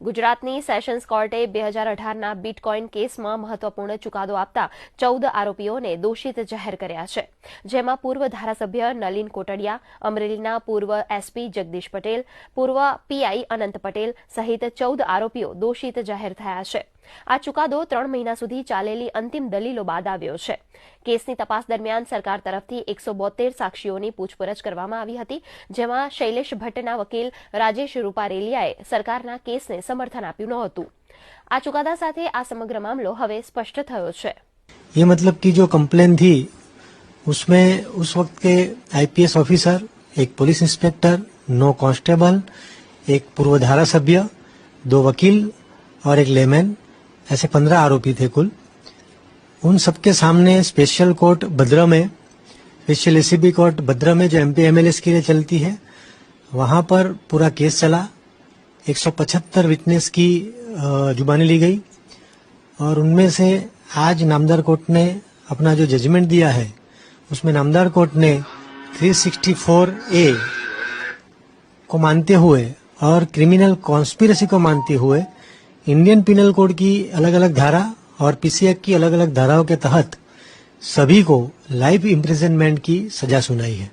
ગુજરાતની સેશન્સ કોર્ટે બે હજાર અઢારના બિટકોઇન કેસમાં મહત્વપૂર્ણ ચુકાદો આપતા ચૌદ આરોપીઓને દોષિત જાહેર કર્યા છે. જેમાં પૂર્વ ધારાસભ્ય નલિન કોટડિયા, અમરેલીના પૂર્વ એસપી જગદીશ પટેલ, પૂર્વ પીઆઈ અનંત પટેલ સહિત ચૌદ આરોપીઓ દોષિત જાહેર થયા છે. આ ચુકાદો ત્રણ મહિના સુધી ચાલેલી અંતિમ દલીલો બાદ આવ્યો છે કેસની તપાસ દરમિયાન સરકાર તરફથી એકસો બોતેર સાક્ષીઓની પૂછપરછ કરવામાં આવી હતી જેમાં શૈલેષ ભટ્ટના વકીલ રાજેશ રૂપારેલિયાએ સરકારના કેસને સમર્થન આપ્યું નહોતું આ ચુકાદા સાથે આ સમગ્ર મામલો હવે સ્પષ્ટ થયો છે ये मतलब कि जो कंप्लेन थी उसमें उस वक्त के आईपीएस ऑफिसर एक पुलिस इंस्पेक्टर नौ कांस्टेबल एक पूर्व धारासभ्य दो वकील और एक लेमैन ऐसे पंद्रह आरोपी थे कुल। उन सबके सामने स्पेशल कोर्ट भद्रा में स्पेशल एसीबी कोर्ट भद्रा में जो एमपी एमएलएस के लिए चलती है। वहाँ पर पूरा केस चला। 175 विटनेस की जुबानी ली गई। और उनमें से आज नामदार कोर्ट ने अपना जो जजमेंट दिया है, उसमें नामदार कोर्ट ने 364 ए को मानते हुए और क्रिमिनल कॉन्स्पिरसी को मानते हुए इंडियन पिनल कोड की अलग अलग धारा और पीसीएफ की अलग अलग धाराओं के तहत सभी को लाइफ इम्प्रिजनमेंट की सजा सुनाई है।